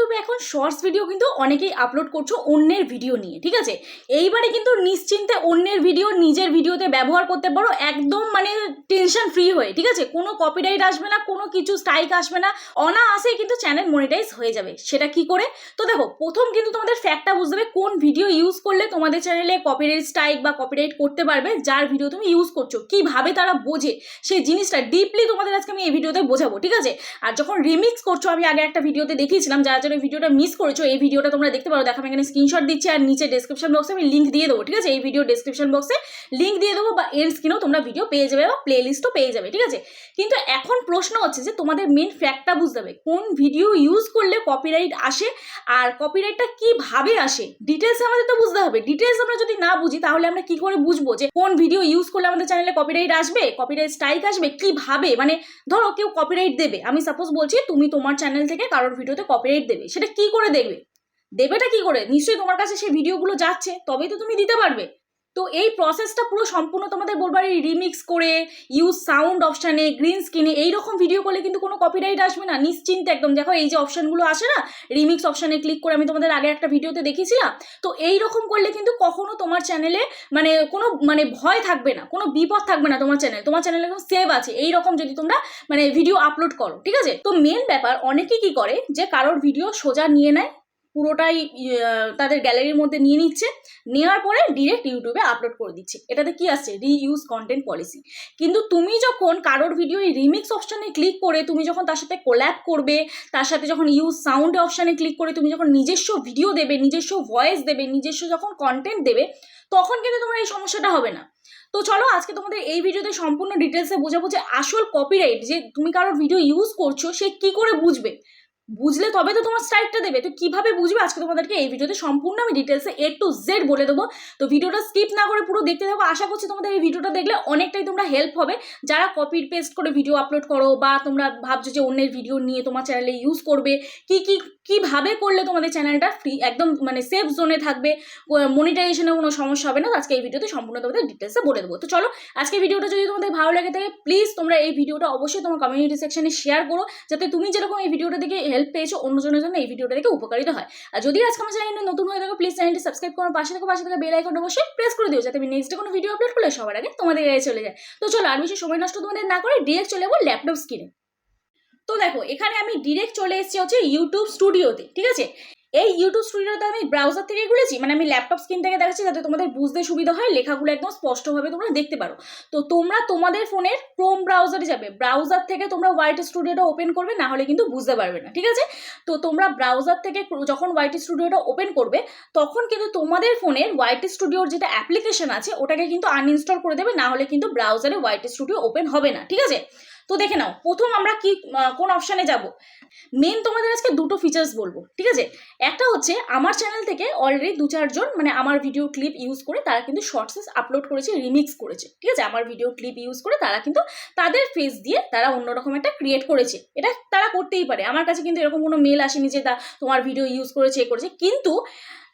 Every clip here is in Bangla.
ইউটিউবে এখন শর্টস ভিডিও কিন্তু অনেকেই আপলোড করছ অন্যের ভিডিও নিয়ে, ঠিক আছে? এইবারে কিন্তু নিশ্চিন্তে অন্যের ভিডিও নিজের ভিডিওতে ব্যবহার করতে পারো, একদম মানে টেনশন ফ্রি হয়ে, ঠিক আছে? কোনো কপিরাইট আসবে না, কোনো কিছু স্ট্রাইক আসবে না, অনায়াসেই কিন্তু চ্যানেল মনিটাইজ হয়ে যাবে, সেটা কি করে? তো দেখো, প্রথম কিন্তু তোমাদের ফ্যাক্টটা বুঝতে হবে, কোন ভিডিও ইউজ করলে তোমাদের চ্যানেলে কপিরাইট স্ট্রাইক বা কপিরাইট করতে পারবে, যার ভিডিও তুমি ইউজ করছ, কীভাবে তারা বোঝে, সেই জিনিসটা ডিপলি তোমাদের আজকে আমি এই ভিডিওতে বোঝাবো, ঠিক আছে? আর যখন রিমিক্স করছ, আমি আগে একটা ভিডিওতে দেখিয়েছিলাম, যারা এই ভিডিওটা মিস করেছ, এই ভিডিওটা তোমরা দেখতে পারো। দেখো এখানে স্ক্রিনশট দিচ্ছি আর নিচে ডেসক্রিপশন বক্সে আমি লিঙ্ক দিয়ে দেবো, ঠিক আছে? এই ভিডিও ডেসক্রিপশন বক্সে লিঙ্ক দিয়ে দেবো বা এর স্ক্রিনেও তোমরা ভিডিও পেয়ে যাবে বা প্লে লিস্টও পেয়ে যাবে, ঠিক আছে? কিন্তু এখন প্রশ্ন হচ্ছে যে তোমাদের মেন ফ্যাক্টটা বুঝতে হবে, কোন ভিডিও ইউজ করলে কপিরাইট আসে আর কপিরাইটটা কীভাবে আসে? ডিটেলস আমাদের তো বুঝতে হবে। ডিটেলস আমরা যদি না বুঝি, তাহলে আমরা কি করে বুঝব যে কোন ভিডিও ইউজ করলে আমাদের চ্যানেলে কপিরাইট আসবে? কপিরাইট স্ট্রাইক আসবে? কীভাবে? মানে ধরো কেউ কপিরাইট দেবে। আমি সাপোজ বলছি তুমি তোমার চ্যানেল থেকে কারোর ভিডিওতে কপিরাইট দেবে? সেটা কি করে দেখবে? দেবেটা কি করে? নিশ্চয়ই তোমার কাছে সেই ভিডিওগুলো যাচ্ছে, তবেই তো তুমি দিতে পারবে। তো এই প্রসেসটা পুরো সম্পূর্ণ তোমাদের বলবার এই রিমিক্স করে ইউজ সাউন্ড অপশানে গ্রিন স্ক্রিনে এইরকম ভিডিও করলে কিন্তু কোনো কপিরাইট আসবে না। নিশ্চিন্তে একদম। দেখো, এই যে অপশানগুলো আসে না রিমিক্স অপশানে ক্লিক করে আমি তোমাদের আগে একটা ভিডিওতে দেখেছিলাম তো এই রকম করলে কিন্তু কখনো তোমার চ্যানেলে মানে কোনো মানে ভয় থাকবে না, কোনো বিপদ থাকবে না তোমার চ্যানেলে তোমার চ্যানেলে একদম সেভ আছে। এই রকম যদি তোমরা মানে ভিডিও আপলোড করো, ঠিক আছে? তো মেন ব্যাপার অনেকেই কি করে যে কারোর ভিডিও সোজা নিয়ে নেয় পুরোটাই তাদের গ্যালারির মধ্যে নিয়ে নিচ্ছে। নেওয়ার পরে ডিরেক্ট ইউটিউবে আপলোড করে দিচ্ছে। এটাতে কি আসছে? রিইউজ কন্টেন্ট পলিসি কিন্তু তুমি যখন কারোর ভিডিও রিমিক্স অপশানে ক্লিক করে, তুমি যখন তার সাথে কোল্যাপ করবে, তার সাথে যখন ইউজ সাউন্ড অপশানে ক্লিক করে, তুমি যখন নিজস্ব ভিডিও দেবে, নিজস্ব ভয়েস দেবে, নিজস্ব যখন কন্টেন্ট দেবে, তখন কিন্তু তোমার এই সমস্যাটা হবে না। তো চলো, আজকে তোমাদের এই ভিডিওতে সম্পূর্ণ ডিটেলসে বোঝাবো যে আসল কপিরাইট যে তুমি কারোর ভিডিও ইউজ করছ, সে কি করে বুঝবে? বুঝলে তবে তো তোমার স্ট্রাইকটা দেবে। তো কীভাবে বুঝবে? আজকে তোমাদেরকে এই ভিডিওতে সম্পূর্ণ আমি ডিটেলসে এ টু জেড বলে দেবো। তো ভিডিওটা স্কিপ না করে পুরো দেখতে থাকো। আশা করছি তোমাদের এই ভিডিওটা দেখলে অনেকটাই তোমরা হেল্প হবে। যারা কপি পেস্ট করে ভিডিও আপলোড করো বা তোমরা ভাবছ যে অন্যের ভিডিও নিয়ে তোমার চ্যানেলে ইউজ করবে, কি কি কীভাবে করলে তোমাদের চ্যানেলটা ফ্রি একদম মানে সেফ জোনে থাকবে মনিটাইজেশনে কোনো সমস্যা হবে না আজকে এই ভিডিওতে সম্পূর্ণ তোমাদের ডিটেলসে বলে দেবো। তো চলো, আজকে ভিডিওটা যদি তোমাদের ভালো লাগে থাকে প্লিজ তোমরা এই ভিডিওটা অবশ্যই তোমার কমিউনিটি সেকশনে শেয়ার করো, যাতে তুমি যেরকম এই ভিডিওটা দেখে হেল্প পেয়েছ, অন্যজনের জন্য এই ভিডিওটা দেখে উপকারিত হয়। আর যদি আজকে আমার চ্যানেলটা নতুন হয়ে থাকো প্লিজ চ্যানেলটি সাবস্ক্রাইব করো, পাশে থাকো, পাশে থাকা বেল আইকন অবশ্যই প্রেস করে দিও, যাতে আমি নেক্সট কোনো ভিডিও আপলোড করলে সবার আগে তোমাদের চলে যায়। তো চলো, আর বেশি সময় নষ্ট তোমাদের না করে ডিরেক্ট চলে যাব ল্যাপটপ স্ক্রিনে তো দেখো, এখানে আমি ডিরেক্ট চলে এসেছি হচ্ছে ইউটিউব স্টুডিওতে ঠিক আছে? এই ইউটিউব স্টুডিওতে আমি ব্রাউজার থেকে খুলেছি মানে আমি ল্যাপটপ স্ক্রিন থেকে দেখাচ্ছি যাতে তোমাদের বুঝতে সুবিধা হয়, লেখাগুলো একদম স্পষ্টভাবে তোমরা দেখতে পারো। তো তোমরা তোমাদের ফোনের ক্রোম ব্রাউজারে যাবে ব্রাউজার থেকে তোমরা হোয়াইট স্টুডিওটা ওপেন করবে, না হলে কিন্তু বুঝতে পারবে না, ঠিক আছে? তো তোমরা ব্রাউজার থেকে যখন হোয়াইট স্টুডিওটা ওপেন করবে, তখন কিন্তু তোমাদের ফোনের হোয়াইট স্টুডিওর যেটা অ্যাপ্লিকেশন আছে, ওটাকে কিন্তু আনইনস্টল করে দেবে, না হলে কিন্তু ব্রাউজারে হোয়াইট স্টুডিও ওপেন হবে না, ঠিক আছে? তো দেখে নাও, প্রথম আমরা কি কোন অপশানে যাব? মেন তোমাদের আজকে দুটো ফিচার্স বলব, ঠিক আছে? একটা হচ্ছে, আমার চ্যানেল থেকে অলরেডি দু চারজন মানে আমার ভিডিও ক্লিপ ইউজ করে তারা কিন্তু শর্টসেস আপলোড করেছে রিমিক্স করেছে, ঠিক আছে? আমার ভিডিও ক্লিপ ইউজ করে তারা কিন্তু তাদের ফেস দিয়ে তারা অন্যরকম একটা ক্রিয়েট করেছে। এটা তারা করতেই পারে। আমার কাছে কিন্তু এরকম কোনো মেল আসেনি যে তোমার ভিডিও ইউজ করেছে, এ করেছে। কিন্তু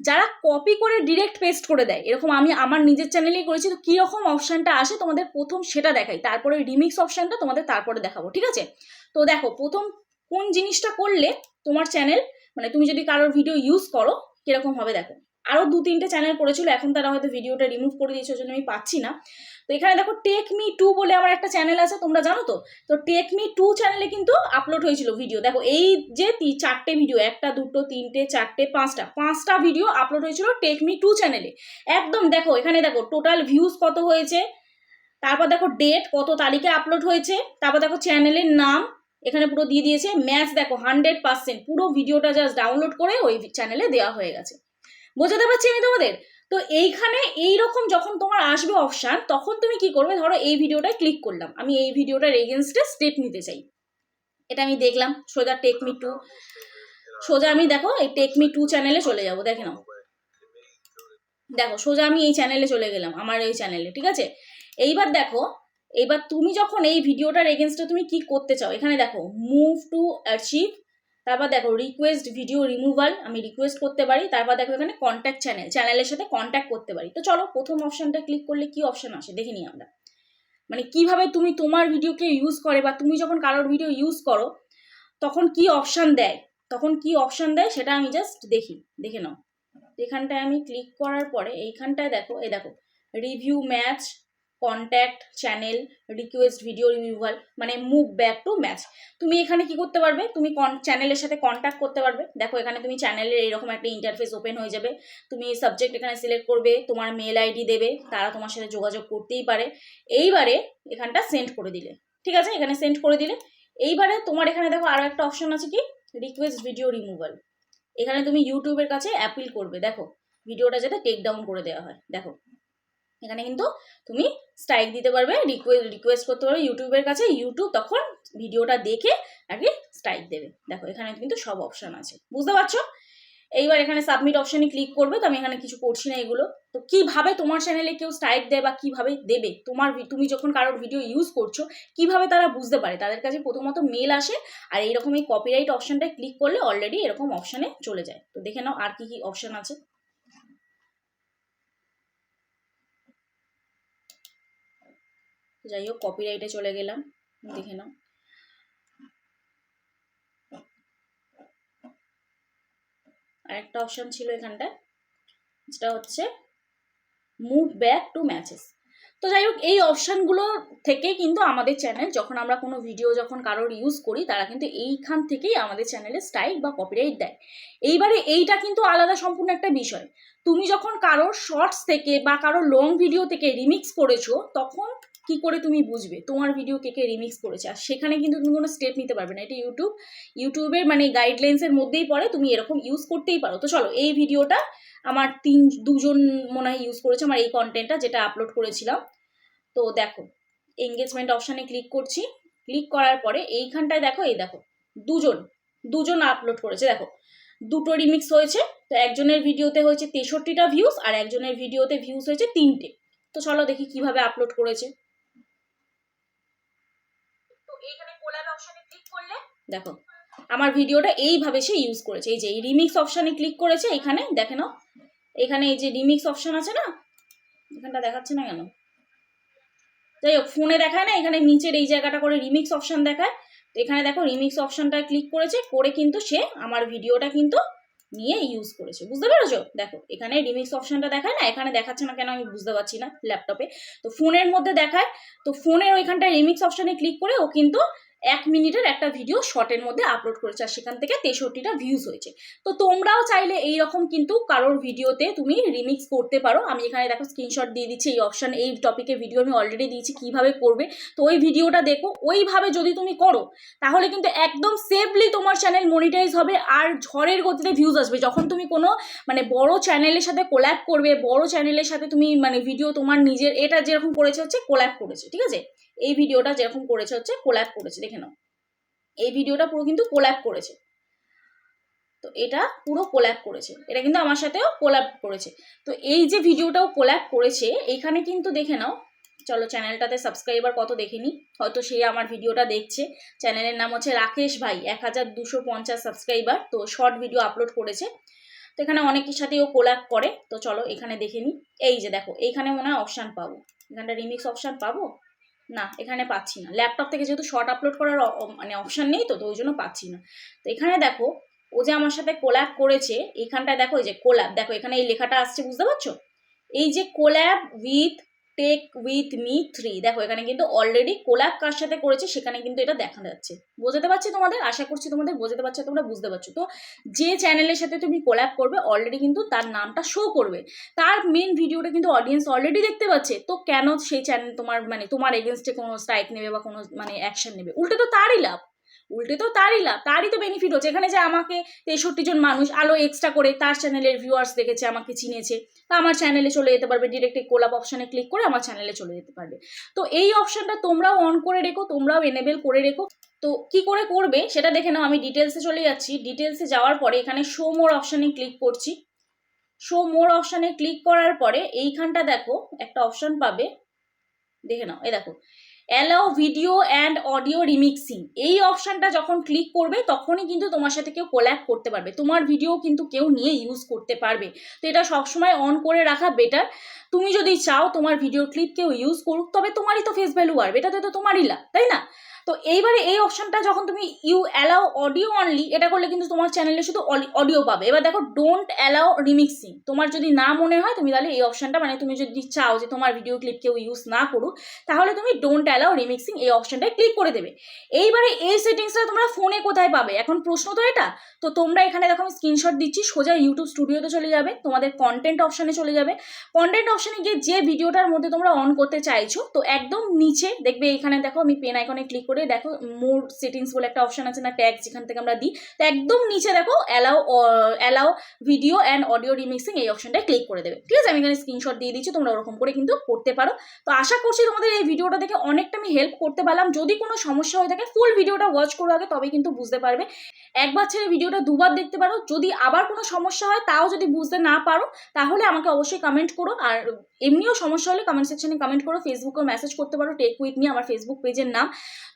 যারা কপি করে ডিরেক্ট পেস্ট করে দেয়, এরকম আমি আমার নিজের চ্যানেলেই করেছি, তো কীরকম অপশানটা আসে তোমাদের প্রথম সেটা দেখাই, তারপরে রিমিক্স অপশানটা তোমাদের তারপরে দেখাবো, ঠিক আছে? তো দেখো, প্রথম কোন জিনিসটা করলে তোমার চ্যানেল মানে তুমি যদি কারোর ভিডিও ইউজ করো, কীরকম হবে দেখো। আরও দু তিনটে চ্যানেল করেছিল, এখন তারা হয়তো ভিডিওটা রিমুভ করে দিয়েছে ওই জন্য আমি পাচ্ছি না। তো এখানে দেখো টেক মি টু বলে আমার একটা চ্যানেল আছে, তোমরা জানো তো? তো টেক মি টু চ্যানেলে কিন্তু আপলোড হয়েছিল ভিডিও দেখো, এই যে চারটে ভিডিও একটা, দুটো, তিনটে, চারটে, পাঁচটা পাঁচটা ভিডিও আপলোড হয়েছিল টেক মি টু চ্যানেলে একদম দেখো, এখানে দেখো টোটাল ভিউজ কত হয়েছে, তারপর দেখো ডেট কত তারিখে আপলোড হয়েছে, তারপর দেখো চ্যানেলের নাম, এখানে পুরো দিয়ে দিয়েছে ম্যাচ দেখো হান্ড্রেড পার্সেন্ট পুরো ভিডিওটা জাস্ট ডাউনলোড করে ওই চ্যানেলে দেওয়া হয়ে গেছে। বোঝাতে পারছি আমি তোমাদের? তো এইখানে এই রকম যখন তোমার আসবে অপশান তখন তুমি কি করবে? ধরো এই ভিডিওটায় ক্লিক করলাম। আমি এই ভিডিওটার এগেনস্টে স্টেপ নিতে চাই। এটা আমি দেখলাম, সোজা টেক মি টু সোজা আমি দেখো এই টেক মি টু চ্যানেলে চলে যাব, দেখে নাও। দেখো, সোজা আমি এই চ্যানেলে চলে গেলাম, আমার এই চ্যানেলে ঠিক আছে? এইবার দেখো, এইবার তুমি যখন এই ভিডিওটার এগেনস্টে তুমি কি করতে চাও? এখানে দেখো মুভ টু অ্যাচিভ তারপর দেখো রিকোয়েস্ট ভিডিও রিমুভাল আমি রিকোয়েস্ট করতে পারি। তারপর দেখো, এখানে কন্ট্যাক্ট চ্যানেল চ্যানেলের সাথে কন্ট্যাক্ট করতে পারি। তো চলো, প্রথম অপশানটা ক্লিক করলে কি অপশান আসে? দেখে নিই আমরা। মানে কীভাবে তুমি তোমার ভিডিওকে ইউজ করে বা তুমি যখন কারোর ভিডিও ইউজ করো, তখন কি অপশান দেয়? তখন কি অপশান দেয়? সেটা আমি জাস্ট দেখি, দেখে নাও। এখানটায় আমি ক্লিক করার পরে, এইখানটায় দেখো, এই দেখো review match contact channel request video রিভিউভাল মানে মুভ ব্যাক টু ম্যাচ তুমি এখানে কি করতে পারবে? তুমি কন চ্যানেলের সাথে কন্ট্যাক্ট করতে পারবে। দেখো, এখানে তুমি চ্যানেলের এরকম একটা ইন্টারফেস ওপেন হয়ে যাবে। তুমি সাবজেক্ট এখানে সিলেক্ট করবে, তোমার মেল আইডি দেবে, তারা তোমার সাথে যোগাযোগ করতেই পারে। এইবারে এখানটা সেন্ড করে দিলে। ঠিক আছে? এখানে সেন্ড করে দিলে। এইবারে তোমার এখানে দেখো আরও একটা অপশন আছে কি? রিকোয়েস্ট ভিডিও রিমুভাল এখানে তুমি ইউটিউবের কাছে অ্যাপিল করবে। দেখো ভিডিওটা যাতে টেক ডাউন করে দেওয়া হয়। দেখো এখানে কিন্তু তুমি স্ট্রাইক দিতে পারবে রিকোয়েস্ট রিকোয়েস্ট করতে পারবে ইউটিউবের কাছে, ইউটিউব তখন ভিডিওটা দেখে আগে স্ট্রাইক দেবে। দেখো, এখানে কিন্তু সব অপশান আছে। বুঝতে পারছ? এইবার এখানে সাবমিট অপশানে ক্লিক করবে তো আমি এখানে কিছু করছি না এগুলো। তো কীভাবে তোমার চ্যানেলে কেউ স্ট্রাইক দেয় বা কীভাবে দেবে? তোমার তুমি যখন কারোর ভিডিও ইউজ করছ, কীভাবে তারা বুঝতে পারে? তাদের কাছে প্রথমত মেল আসে আর এইরকম এই কপিরাইট অপশানটায় ক্লিক করলে অলরেডি এরকম অপশানে চলে যায়। তো দেখে নাও আর কি কি অপশান আছে। যাই হোক কপিরাইটে চলে গেলাম। দেখে নাও। আরেকটা অপশান ছিল এখানটায়, যেটা হচ্ছে মুভ ব্যাক টু ম্যাচেস তো যাই হোক, এই অপশানগুলো থেকে কিন্তু আমাদের চ্যানেল যখন আমরা কোনো ভিডিও যখন কারোর ইউজ করি, তারা কিন্তু এইখান থেকেই আমাদের চ্যানেলে স্ট্রাইক বা কপিরাইট দেয়। এইবারে এইটা কিন্তু আলাদা সম্পূর্ণ একটা বিষয়। তুমি যখন কারোর শর্টস থেকে বা কারোর লং ভিডিও থেকে রিমিক্স করেছ, তখন কি করে তুমি বুঝবে? তোমার ভিডিও কে কে রিমিক্স করেছে? আর সেখানে কিন্তু তুমি কোনো স্টেপ নিতে পারবে না। এটা ইউটিউব ইউটিউবের মানে গাইডলাইন্সের মধ্যেই পড়ে, তুমি এরকম ইউজ করতেই পারো। তো চলো, এই ভিডিওটা আমার তিন, দুজন মনে হয় ইউজ করেছে আমার এই কন্টেন্টটা যেটা আপলোড করেছিলাম। তো দেখো এঙ্গেজমেন্ট অপশানে ক্লিক করছি। ক্লিক করার পরে এইখানটায় দেখো, এই দেখো, দুজন দুজন আপলোড করেছে। দেখো, দুটো রিমিক্স হয়েছে, তো একজনের ভিডিওতে হয়েছে তেষট্টিটা ভিউজ আর একজনের ভিডিওতে ভিউজ হয়েছে তিনটে। তো চলো দেখি কীভাবে আপলোড করেছে। দেখো, আমার ভিডিওটা এইভাবে সে ইউজ করেছে। এই যে, এই রিমিক্স অপশানে ক্লিক করেছে, এখানে দেখে নাও। এখানে এই যে রিমিক্স অপশন আছে না, এখানটা দেখাচ্ছে না কেন? যাই হোক ফোনে দেখায় না, এখানে নিচের এই জায়গাটা করে রিমিক্স অপশন দেখায়। তো এখানে দেখো রিমিক্স অপশনটা ক্লিক করেছে, করে কিন্তু সে আমার ভিডিওটা কিন্তু নিয়ে ইউজ করেছে। বুঝতে পেরেছ? দেখো, এখানে রিমিক্স অপশনটা দেখায় না, এখানে দেখাচ্ছে না কেন আমি বুঝতে পারছি না ল্যাপটপে তো ফোনের মধ্যে দেখায়, তো ফোনের ওইখানটায় রিমিক্স অপশনে ক্লিক করে ও কিন্তু এক মিনিটের একটা ভিডিও শর্টের মধ্যে আপলোড করেছে আর সেখান থেকে তেষট্টিটা ভিউজ হয়েছে। তো তোমরাও চাইলে এই রকম কিন্তু কারোর ভিডিওতে তুমি রিমিক্স করতে পারো। আমি এখানে দেখো স্ক্রিনশট দিয়ে দিচ্ছি, এই অপশান এই টপিকে ভিডিও আমি অলরেডি দিয়েছি, কীভাবে করবে। তো ওই ভিডিওটা দেখো, ওইভাবে যদি তুমি করো, তাহলে কিন্তু একদম সেফলি তোমার চ্যানেল মনিটাইজ হবে আর ঝড়ের গতিতে ভিউজ আসবে। যখন তুমি কোনো মানে বড় চ্যানেলের সাথে কোল্যাপ করবে, বড় চ্যানেলের সাথে তুমি মানে ভিডিও তোমার নিজের, এটা যেরকম করেছে হচ্ছে কোল্যাপ করেছে, ঠিক আছে? এই ভিডিওটা যেরকম করেছে হচ্ছে কোল্যাপ করেছে। দেখে নাও এই ভিডিওটা পুরো কিন্তু কোল্যাপ করেছে। তো এটা পুরো কোল্যাপ করেছে। এটা কিন্তু আমার সাথেও কোল্যাপ করেছে। তো এই যে ভিডিওটাও কোল্যাপ করেছে, এইখানে কিন্তু দেখে নাও। চলো চ্যানেলটাতে সাবস্ক্রাইবার কত দেখে নি? হয়তো সে আমার ভিডিওটা দেখছে। চ্যানেলের নাম হচ্ছে রাকেশ ভাই, এক হাজার দুশো পঞ্চাশ সাবস্ক্রাইবার তো শর্ট ভিডিও আপলোড করেছে। তো এখানে অনেকের সাথেই ও কোল্যাপ করে। তো চলো এখানে দেখে নিই এই যে দেখো, এইখানে মনে হয় অপশান পাবো। এখানটা রিমিক্স অপশান পাবো? না, এখানে পাচ্ছি না। ল্যাপটপ থেকে যেহেতু শর্ট আপলোড করার মানে অপশান নেই তো তো ওই জন্য পাচ্ছি না। তো এখানে দেখো, ও যে আমার সাথে কোল্যাব করেছে, এখানটায় দেখো, এই যে কোল্যাব দেখো এখানে এই লেখাটা আসছে, বুঝতে পারছ? এই যে collab with tech with me three দেখো, এখানে কিন্তু অলরেডি কোলাপ কার সাথে করেছে, সেখানে কিন্তু এটা দেখা যাচ্ছে। বোঝাতে পারছি তোমাদের? আশা করছি তোমাদের বোঝাতে পারছ, তোমরা বুঝতে পারছ। তো যে চ্যানেলের সাথে তুমি কোলাপ করবে অলরেডি কিন্তু তার নামটা শো করবে। তার মেন ভিডিওটা কিন্তু অডিয়েন্স অলরেডি দেখতে পাচ্ছে। তো কেন সেই চ্যানেল তোমার মানে তোমার এগেনস্টে কোনো স্ট্রাইক নেবে বা কোনো মানে অ্যাকশন নেবে? উল্টে তো তারই লাভ। উল্টে তো তারই লাভ, তারই তো বেনিফিট হচ্ছে। এখানে যে আমাকে তেষট্টি জন মানুষ আলো এক্সট্রা করে তার চ্যানেলের ভিউয়ার্স দেখেছে, আমাকে চিনেছে, তা আমার চ্যানেলে চলে যেতে পারবে। ডিরেক্ট এই কোলাপ অপশানে ক্লিক করে আমার চ্যানেলে চলে যেতে পারবে। তো এই অপশানটা তোমরাও অন করে রেখো, তোমরাও এনেবেল করে রেখো। তো কি করে করবে সেটা দেখে নাও, আমি ডিটেলসে চলে যাচ্ছি। ডিটেলসে যাওয়ার পরে এখানে শো মোর অপশানে ক্লিক করছি। শো মোর অপশানে ক্লিক করার পরে এইখানটা দেখো, একটা অপশান পাবে। দেখে নাও, এই দেখো allow video and audio remixing এই অপশানটা যখন ক্লিক করবে, তখনই কিন্তু তোমার সাথে কেউ কোল্যাপ করতে পারবে। তোমার ভিডিও কিন্তু কেউ নিয়ে ইউজ করতে পারবে। তো এটা সবসময় অন করে রাখা বেটার তুমি যদি চাও তোমার ভিডিও ক্লিপ কেউ ইউজ করুক, তবে তোমারই তো ফেস ভ্যালু বাড়বে। এটাতে তো তোমারই লাভ, তাই না? তো এইবারে এই অপশনটা যখন তুমি ইউ অ্যালাউ অডিও অনলি এটা করলে কিন্তু তোমার চ্যানেলে শুধু অডিও পাবে। এবার দেখো ডোন্ট অ্যালাউ রিমিক্সিং তোমার যদি না মনে হয়, তুমি তাহলে এই অপশনটা মানে তুমি যদি চাও যে তোমার ভিডিও ক্লিপ কেউ ইউজ না করুক, তাহলে তুমি ডোন্ট অ্যালাউ রিমিক্সিং এই অপশনটায় ক্লিক করে দেবে। এইবারে এই সেটিংসটা তোমরা ফোনে কোথায় পাবে? এখন প্রশ্ন তো এটা। তো তোমরা এখানে দেখো, আমি স্ক্রিনশট দিচ্ছি, সোজা ইউটিউব স্টুডিওতে চলে যাবে, তোমাদের কন্টেন্ট অপশানে চলে যাবে। কন্টেন্ট অপশানে গিয়ে যে ভিডিওটার মধ্যে তোমরা অন করতে চাইছো, তো একদম নিচে দেখবে, এখানে দেখো, আমি পেন আইকনে ক্লিক করে দেখো মোর সেটিংস বলে একটা অপশন আছে না ট্যাগ যেখান থেকে আমরা দিই। তো একদম নিচে দেখো allow allow video and audio remixing এই অপশনটায় ক্লিক করে দেবে। ঠিক আছে? আমি এখানে স্ক্রিনশট দিয়ে দিচ্ছি, তোমরা ওরকম করে কিন্তু করতে পারো। তো আশা করছি তোমাদের এই ভিডিওটা দেখে অনেকটা আমি হেল্প করতে পারলাম। যদি কোনো সমস্যা হয়ে থাকে ফুল ভিডিওটা ওয়াচ করো আগে তবে কিন্তু বুঝতে পারবে। একবার ছেড়ে ভিডিওটা দুবার দেখতে পারো। যদি আবার কোনো সমস্যা হয়, তাও যদি বুঝতে না পারো, তাহলে আমাকে অবশ্যই কমেন্ট করো। আর এমনিও সমস্যা হলে কমেন্ট সেকশনে কমেন্ট করো। ফেসবুকেও মেসেজ করতে পারো। টেক উইথ মি আমার ফেসবুক পেজের নাম।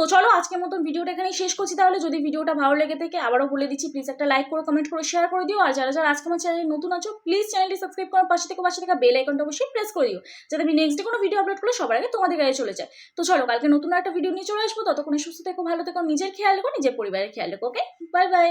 তো চলো আজকের মতন ভিডিওটা এখানেই শেষ করছি তাহলে। যদি ভিডিওটা ভালো লেগে থাকে, আবারও বলে দিচ্ছি প্লিজ একটা লাইক করে কমেন্ট করে শেয়ার করে দিও। আর যারা যারা আজকে আমার চ্যানেলে নতুন আছো প্লিজ চ্যানেলটি সাবস্ক্রাইব করার পাশে থেকে পাশে থেকে বেল আইকনটা অবশ্যই প্রেস করে দিও, যাতে আমি নেক্সট ডে কোনো ভিডিও আপলোড করলে সবার আগে তোমাদের গায়ে চলে যায়। তো চলো, কালকে নতুন একটা ভিডিও নিয়ে চলে আসব। ততক্ষণে সুস্থ থেকো, ভালো থেকো, নিজের খেয়াল রেখো, নিজের পরিবারের খেয়াল রেখো ওকে বাই বাই